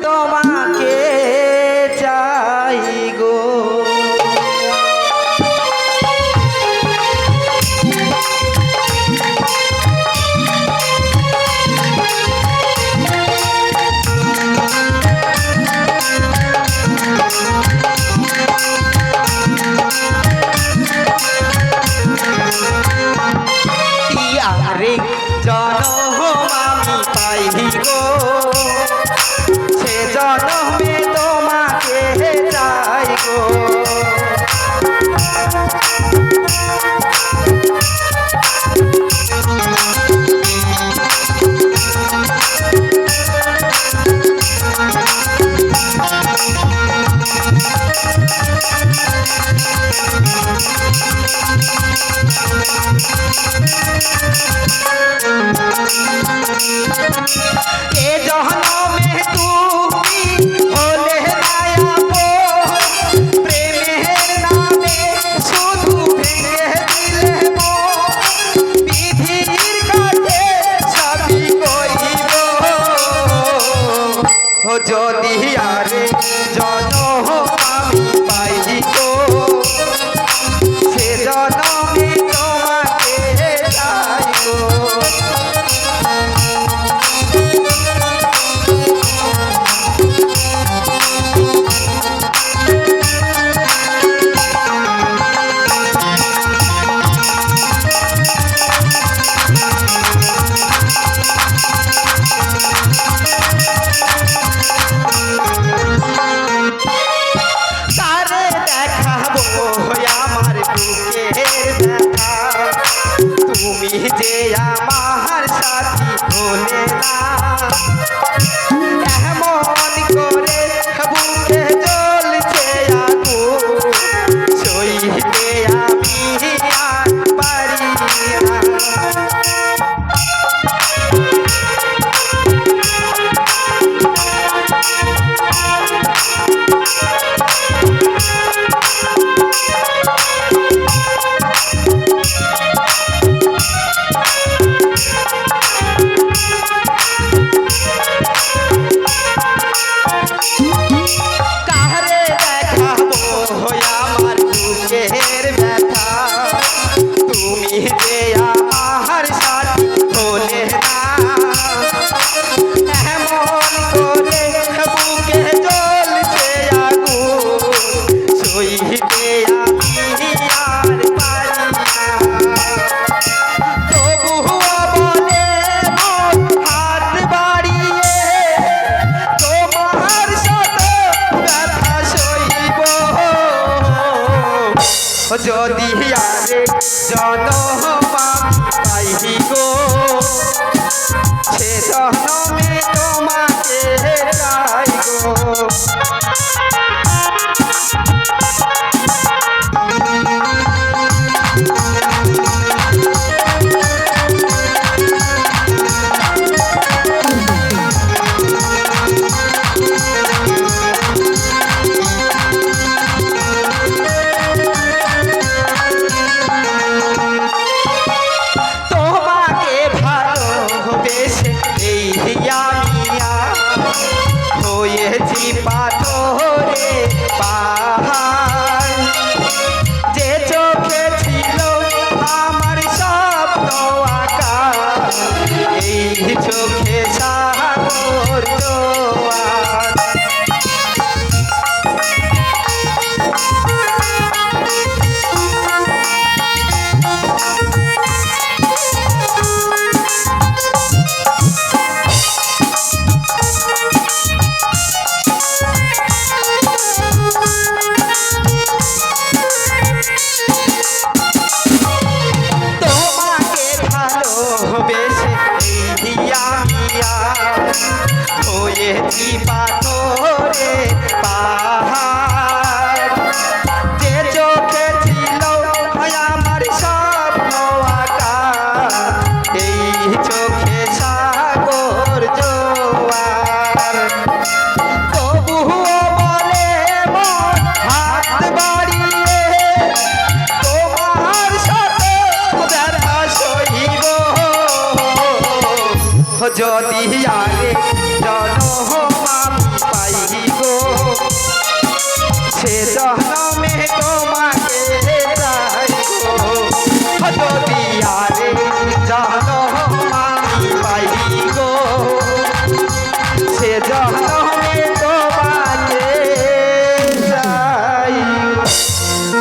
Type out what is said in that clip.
don't Toma. আমার বুকের তুমি যে আমার সাথী হলে না। এমন যদি আরে জনম পাইবি গো? সে জনমে তোমাকে যদি